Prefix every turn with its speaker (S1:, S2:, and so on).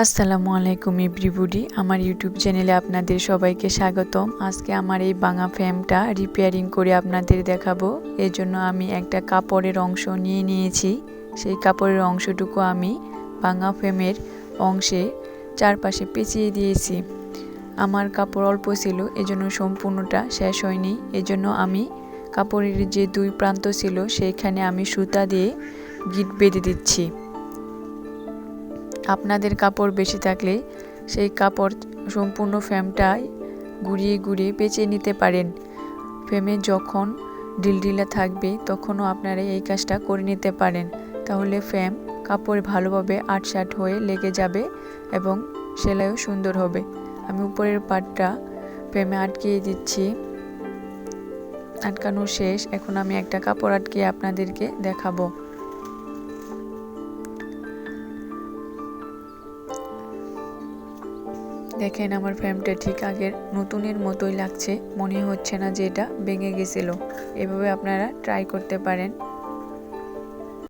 S1: আসসালামু আলাইকুম এভরিবডি আমার ইউটিউব চ্যানেলে আপনাদের সবাইকে স্বাগতম। আজকে আমার এই বাঙা ফ্যামটা রিপেয়ারিং করে আপনাদের দেখাবো। এর জন্য আমি একটা কাপড়ের অংশ নিয়ে নিয়েছি। সেই কাপড়ের অংশটুকু আমি বাঙা ফ্যামের অংশে চারপাশে পেঁচিয়ে দিয়েছি। আমার কাপড় অল্প ছিল, এজন্য সম্পূর্ণটা শেষ হয়নি। এজন্য আমি কাপড়ের যে দুই প্রান্ত ছিল, সেইখানে আমি সুতা দিয়ে গিট বেঁধে দিচ্ছি। আপনাদের কাপড় বেশি থাকলে সেই কাপড় সম্পূর্ণ ফ্রেমটায় ঘুরিয়ে ঘুরিয়ে পেঁচিয়ে নিতে পারেন। ফ্রেমে যখন ঢিলঢিলা থাকবে, তখনও আপনারা এই কাজটা করে নিতে পারেন। তাহলে ফ্রেম কাপড় ভালোভাবে আটসাট হয়ে লেগে যাবে এবং সেলাইও সুন্দর হবে। আমি উপরের পাটটা ফ্রেমে আটকিয়ে দিচ্ছি। আটকানো শেষ। এখন আমি একটা কাপড় আটকিয়ে আপনাদেরকে দেখাবো। দেখেন আমার ফ্রেমটা ঠিক আগের নতুনের মতোই লাগছে। মনে হচ্ছে না যে এটা ভেঙে গেছিল। এভাবে আপনারা ট্রাই করতে পারেন।